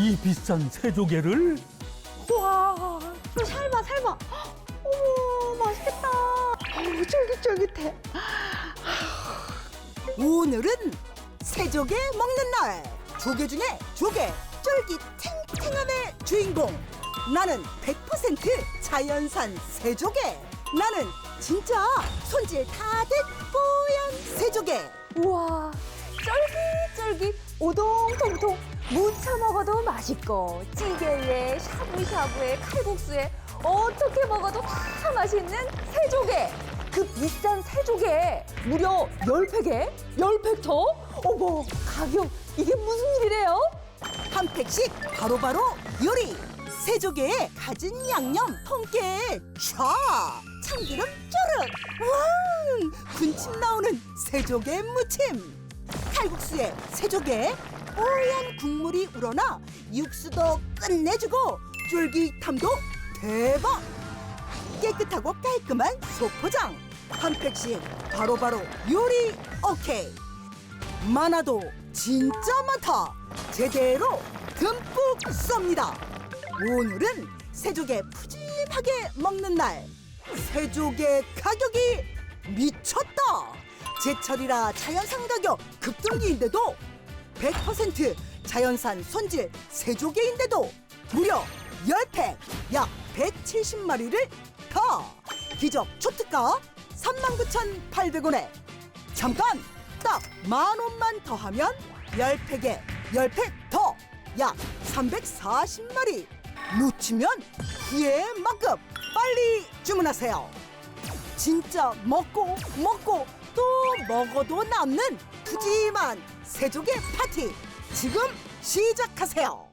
이 비싼 새조개를 와, 이거 삶아, 삶아. 어머, 맛있겠다. 어우, 쫄깃쫄깃해. 오늘은 새조개 먹는 날. 조개 중에 조개, 쫄깃 탱탱함의 주인공. 나는 100% 자연산 새조개. 나는 진짜 손질 다 된 뽀얀 새조개. 우와, 쫄깃쫄깃, 오동통통, 무쳐 먹어도 맛있고, 찌개에, 샤브샤브에, 칼국수에, 어떻게 먹어도 다 맛있는 새조개. 그 비싼 새조개, 무려 열팩에 열팩 더? 어머, 가격, 이게 무슨 일이래요? 한 팩씩 바로바로 요리 새조개에 가진 양념 통깨에 촤 참기름 쪼르륵 왕 군침 나오는 새조개 무침 칼국수에 새조개 뽀얀 국물이 우러나 육수도 끝내주고 쫄깃함도 대박 깨끗하고 깔끔한 소포장 한 팩씩 바로바로 요리 오케이 많아도 진짜 많다. 제대로 듬뿍 쏩니다. 오늘은 새조개 푸짐하게 먹는 날. 새조개 가격이 미쳤다. 제철이라 자연산 가격 급등기인데도 100% 자연산 손질 새조개인데도 무려 10팩 약 170마리를 더. 기적 초특가 39,800원에. 잠깐 딱 만 원만 더하면 열팩에 열팩더 약 340마리. 놓치면 후회 막급 빨리 주문하세요. 진짜 먹고 먹고 또 먹어도 남는 푸짐한 새조개 파티. 지금 시작하세요